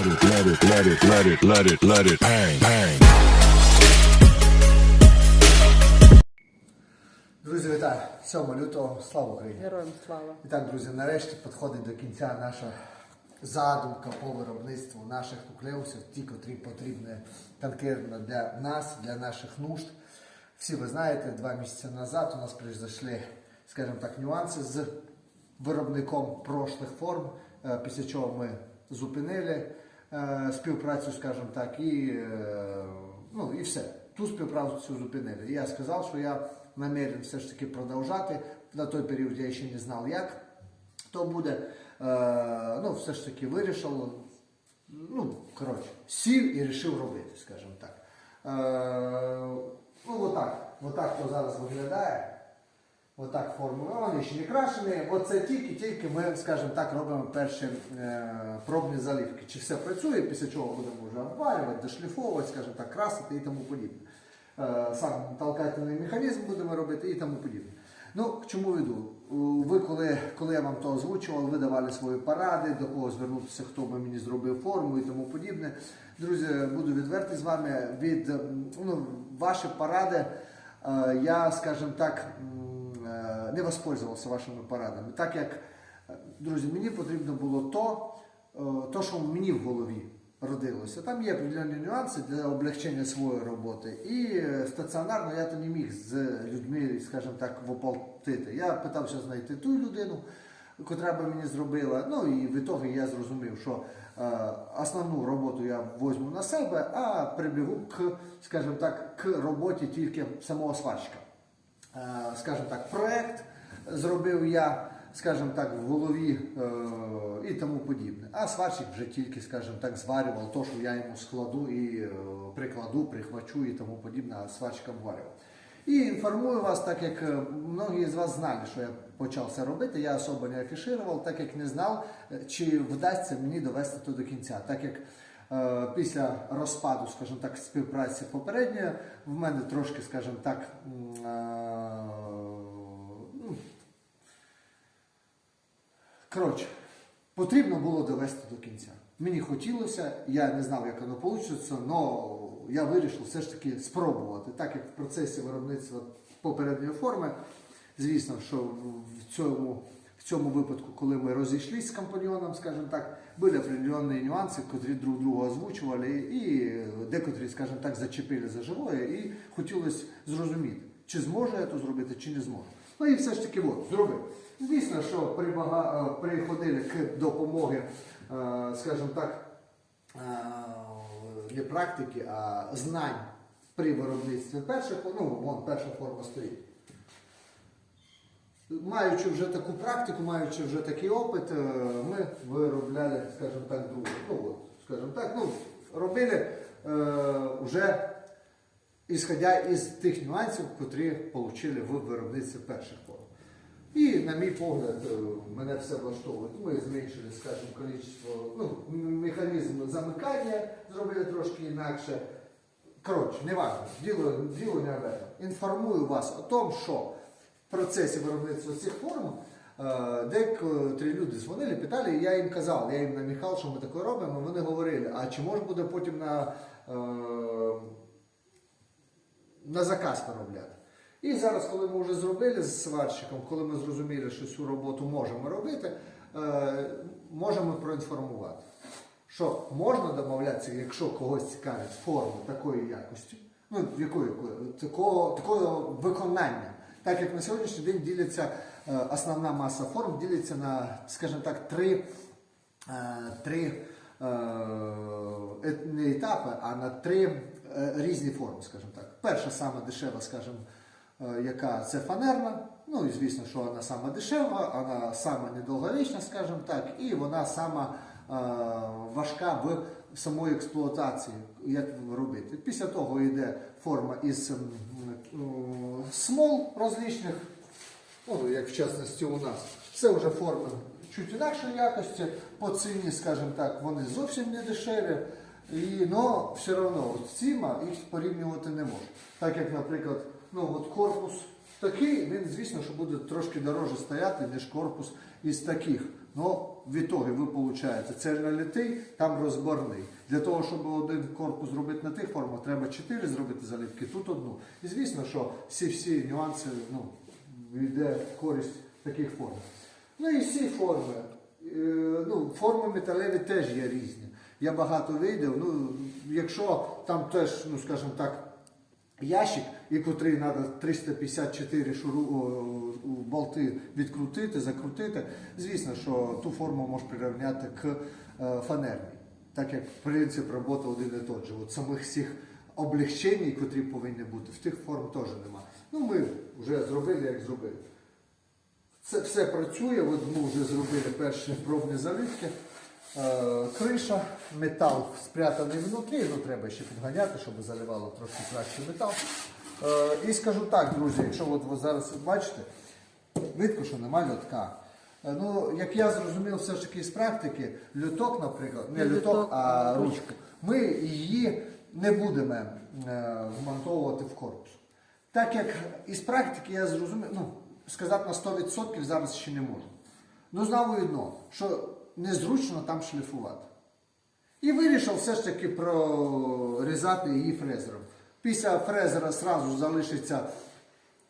let it, let it, let it, let it, let it, let it bang, bang. Друзі, вітаю! 7 лютого, слава Україні! Героям слава. І так, друзі, нарешті підходить до кінця наша задумка по виробництву наших нуклеусів, ті, котрі потрібні конкретно для нас, для наших нужд. Всі ви знаєте, два місяці назад у нас прийшли, скажімо так, нюанси з виробником прошлих форм, е, після чого ми зупинили співпрацю, скажімо так, і, е, ну, і все. Ту співпрацю зупинили. І я сказав, що я намірен все ж таки продовжати. На той період я ще не знав, як то буде. Е, ну, все ж таки вирішив. Ну, коротше, сів і вирішив робити, скажімо так. Е, ну, отак. Отак то зараз виглядає. Отак формула. Вони ще не крашені. Оце тільки-тільки ми, скажімо так, робимо перші е, пробні заливки. Чи все працює, після чого будемо вже обвалювати, дошліфовувати, скажімо так, красити і тому подібне. Е, сам толкательний механізм будемо робити і тому подібне. Ну, к чому веду? Ви, коли, коли я вам то озвучував, ви давали свої поради, до кого звернутися, хто би мені зробив форму і тому подібне. Друзі, буду відвертий з вами. Від ну, ваші поради е, я, скажімо так, не воспользувався вашими порадами. Так як, друзі, мені потрібно було то, е, то, що мені в голові родилося. Там є определенні нюанси для облегчення своєї роботи. І е, стаціонарно я то не міг з людьми, скажімо так, воплотити. Я питався знайти ту людину, котра би мені зробила. Ну і в ітогі я зрозумів, що е, основну роботу я возьму на себе, а прибігу к, скажімо так, к роботі тільки самого сварщика. Е, скажімо так, проект зробив я, скажімо так, в голові е, і тому подібне. А сварщик вже тільки, скажімо так, зварював то, що я йому складу і е, прикладу, прихвачу і тому подібне, а сварщиком варював. І інформую вас, так як многі з вас знали, що я почав це робити, я особо не афішував, так як не знав, чи вдасться мені довести то до кінця. Так як Після розпаду, скажімо так, співпраці попередньої, в мене трошки, скажімо так, е, ну, коротше, потрібно було довести до кінця. Мені хотілося, я не знав, як воно вийде, але я вирішив все ж таки спробувати. Так як в процесі виробництва попередньої форми, звісно, що в цьому, в цьому випадку, коли ми розійшлися з компаньйоном, скажімо так, були определенні нюанси, котрі друг друга озвучували, і декотрі, скажімо так, зачепили за живое, і хотілося зрозуміти, чи зможу я то зробити, чи не зможу. Ну і все ж таки от, зробив. Звісно, що е, приходили к допомоги, е, скажімо так, е, не практики, а знань при виробництві перших, ну, вон перша форма стоїть. Маючи вже таку практику, маючи вже такий опит, е, ми виробляли, скажімо так, другу. Ну, скажімо так, ну, робили е, вже ісходя із тих нюансів, котрі отримали в виробництві перших форм. І, на мій погляд, е, мене все влаштовує. Ми зменшили, скажімо, кількість, ну, механізм замикання зробили трошки інакше. Коротше, не важливо, діло, діло не этом. Інформую вас о тому, що процесі виробництва цих форм е, декотрі люди дзвонили, питали, і я їм казав, я їм наміхав, що ми таке робимо. Вони говорили, а чи може буде потім на, е, на заказ виробляти? І зараз, коли ми вже зробили з сварщиком, коли ми зрозуміли, що цю роботу можемо робити, е, можемо проінформувати що можна домовлятися, якщо когось цікавить форми такої якості, ну якої такого, такого виконання. Так як на сьогоднішній день діляться е, основна маса форм ділиться на, скажімо так, три, е, три е, не етапи, а на три різні форми, скажімо так. Перша сама дешева, скажімо, яка це фанерна. Ну і звісно, що вона сама дешева, вона сама недовговічна, скажімо так, і вона сама важка в самої експлуатації, як робити. Після того йде форма із м, смол розличних, ну, як в частності у нас. Це вже форми чуть інакшої якості, по ціні, скажімо так, вони зовсім не дешеві. Но все одно от ціма їх порівнювати не можна. Так як, наприклад, ну, корпус такий, він, звісно, що буде трошки дороже стояти, ніж корпус із таких. Ну, в ітогі ви получаєте цельнолітий, там розборний. Для того, щоб один корпус зробити на тих формах, треба 4 зробити заливки, тут одну. І звісно, що всі всі нюанси ну, йде користь таких форм. Ну і всі форми. Е, Ну, форми металеві теж є різні. Я багато видів. Ну, якщо там теж, ну скажімо так, ящик, і котрий треба 354 шуру, болти відкрутити, закрутити, звісно, що ту форму можеш прирівняти к е, фанерній. Так як принцип роботи один і той же. От самих всіх облегчень, котрі повинні бути, в тих форм теж нема. Ну, ми вже зробили, як зробили. Це все працює, от ми вже зробили перші пробні заливки. Е, криша, метал спрятаний внутрі, ну треба ще підганяти, щоб заливало трошки краще метал. Е, і скажу так, друзі, якщо от ви зараз бачите, видко, що немає льотка. Е, Ну, як я зрозумів, все ж таки з практики, люток, наприклад, не люток, а ручку, ми її не будемо вмонтовувати в корпус. Так як із практики я зрозумів, ну, сказати на 100% зараз ще не можу. Ну, знав одно, що незручно там шліфувати. І вирішив все ж таки прорізати її фрезером. Після фрезера зразу залишиться,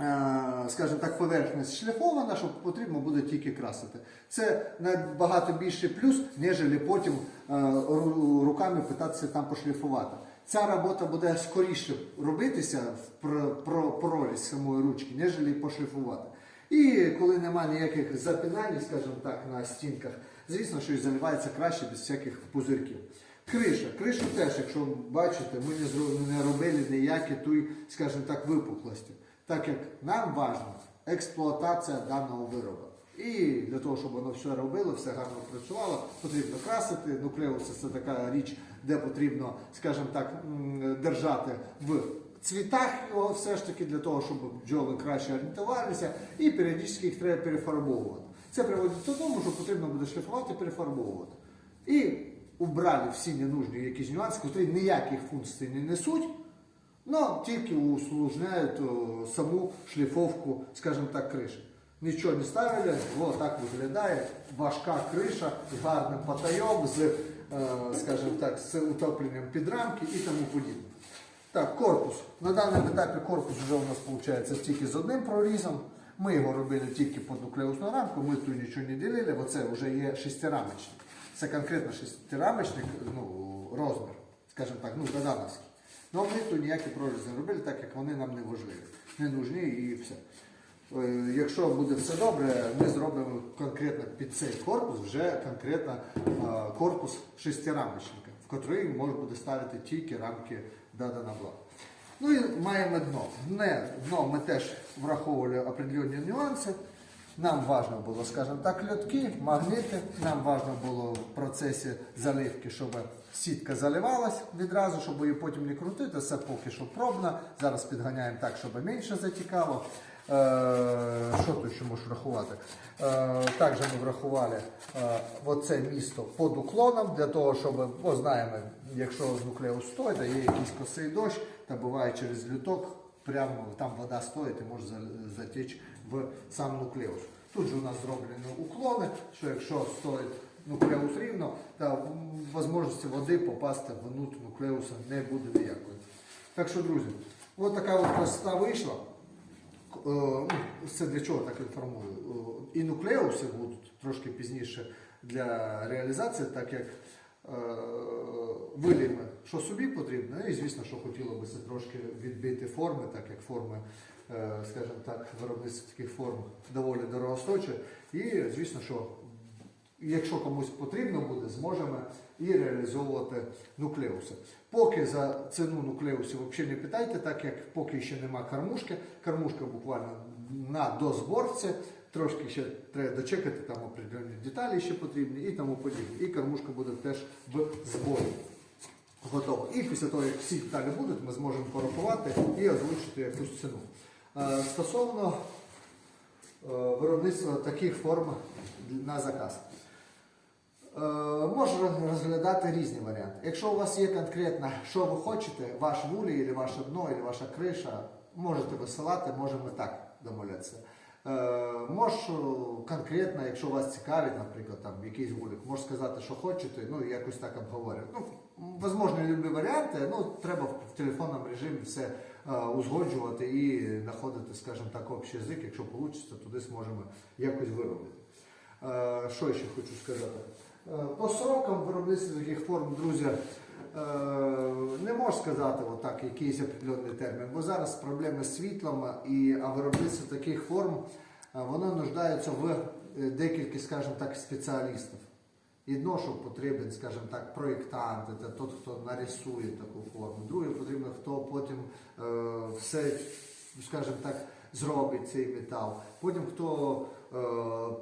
е, скажімо так, поверхність шліфована, що потрібно буде тільки красити. Це набагато більший плюс, ніж потім е, руками питатися там пошліфувати. Ця робота буде скоріше робитися в про- про- прорізь самої ручки, ніж пошліфувати. І коли немає ніяких запинань, скажімо так, на стінках, звісно, що і заливається краще без всяких пузирків. Криша. Кришу теж, якщо бачите, ми не, робили ніякі туй, скажімо так, випуклості. Так як нам важна експлуатація даного виробу. І для того, щоб воно все робило, все гарно працювало, потрібно красити. Нуклеус це така річ, де потрібно, скажімо так, держати в цвітах його все ж таки для того, щоб бджоли краще орієнтувалися, і періодично їх треба перефарбовувати. Це приводить до того, що потрібно буде шліфувати перефарбовувати. І убрали всі ненужні якісь нюанси, які ніяких функцій не несуть, але тільки усложняють саму шліфовку, скажімо так, криші. Нічого не ставили, ось так виглядає важка криша з гарним патайом, з, е, скажімо так, з утопленням підрамки і тому подібне. Так, корпус. На даному етапі корпус вже у нас виходить тільки з одним прорізом. Ми його робили тільки під нуклеусну рамку, ми тут нічого не ділили, бо це вже є шестирамочник. Це конкретно шестирамочник, ну, розмір, скажімо так, ну, додановський. Ну, ми тут ніякі прорізи не робили, так як вони нам не важливі. Не нужні і все. Е, Якщо буде все добре, ми зробимо конкретно під цей корпус вже конкретно е, корпус шестирамочника, в котрий можна буде ставити тільки рамки Дадана була. Ну і маємо дно. Не, дно ми теж враховували определенні нюанси. Нам важливо було, скажімо так, льотки, магніти. Нам важливо було в процесі заливки, щоб сітка заливалась відразу, щоб її потім не крутити. Це поки що пробна. Зараз підганяємо так, щоб менше затікало. Е, Що тут ще можеш врахувати? Е, Також ми врахували е, оце місто під уклоном, для того, щоб, бо знаємо, якщо нуклеус стоїть, є якийсь косий дощ, та буває через люток, прямо там вода стоїть і може за- затечь в сам нуклеус. Тут же у нас зроблені уклони, що якщо стоїть нуклеус рівно, то можливості води попасти внутрь нуклеуса не буде ніякої. Так що, друзі, от така от красота вийшла. Е, ну, Це для чого так інформую? Е, І нуклеуси будуть трошки пізніше для реалізації, так як виліме, що собі потрібно, і звісно, що хотіло би це трошки відбити форми, так як форми, е, скажімо так, виробництво таких форм доволі дорогосточе. І звісно, що якщо комусь потрібно буде, зможемо і реалізовувати нуклеуси. Поки за ціну нуклеусів взагалі не питайте, так як поки ще нема кормушки. Кормушка буквально на дозборці. Трошки ще треба дочекати, там определенні деталі ще потрібні і тому подібне. І кормушка буде теж в зборі. Готово. І після того, як всі деталі будуть, ми зможемо порахувати і озвучити якусь ціну. Е, Стосовно е, виробництва таких форм на заказ. Е, Можу розглядати різні варіанти. Якщо у вас є конкретно, що ви хочете, ваш вулій, або ваше дно, або ваша криша, можете висилати, можемо так домовлятися. Е, Можеш конкретно, якщо вас цікавить, наприклад, там якийсь вулик, можеш сказати, що хочете, ну якось так обговорювати. Ну, можливо, любі варіанти, ну треба в, телефонному режимі все е, узгоджувати і знаходити, скажімо так, общий язик. Якщо вийде, туди зможемо якось виробити. Що ще хочу сказати? Е, По срокам виробництва таких форм, друзі, е, не можу сказати отак, якийсь определенний термін, бо зараз проблеми з світлом, і, а виробництво таких форм е, воно нуждається в декілька, скажімо так, спеціалістів. Одно, що потрібен, скажімо так, проєктант, це тот, хто нарисує таку форму. Друге, потрібно, хто потім все, скажімо так, зробить цей метал. Потім хто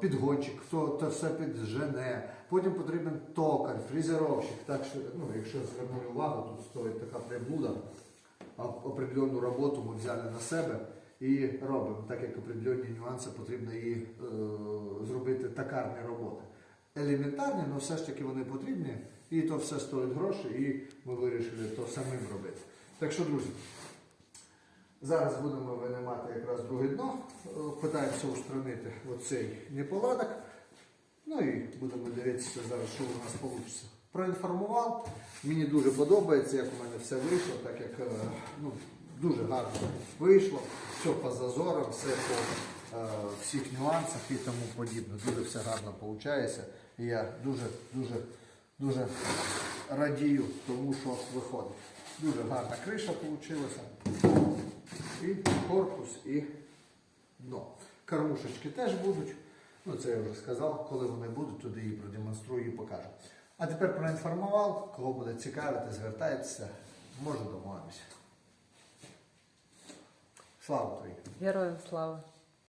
підгончик, хто це все піджене. Потім потрібен токар, фрезеровщик. Так що, ну, якщо звернули увагу, тут стоїть така приблуда. А определенну роботу ми взяли на себе і робимо, так як определенні нюанси потрібно і е, зробити токарні роботи. Елементарні, але все ж таки вони потрібні, і то все стоїть гроші, і ми вирішили то самим робити. Так що, друзі, зараз будемо винімати якраз друге дно, е, питаємося устранити оцей неполадок. Ну і будемо дивитися зараз, що у нас вийде. Проінформував. Мені дуже подобається, як у мене все вийшло, так як е, ну, дуже гарно вийшло, все по зазорам, все по е, всіх нюансах і тому подібне. Дуже все гарно виходить. І я дуже, дуже, дуже радію тому, що виходить. Дуже гарна криша вийшла. І корпус, і дно. Кормушечки теж будуть. Ну, це я вже сказав, коли вони будуть, туди її продемонструю і покажу. А тепер проінформував, кого буде цікавити, звертайтеся, може домовимося. Слава тобі! Героям слава!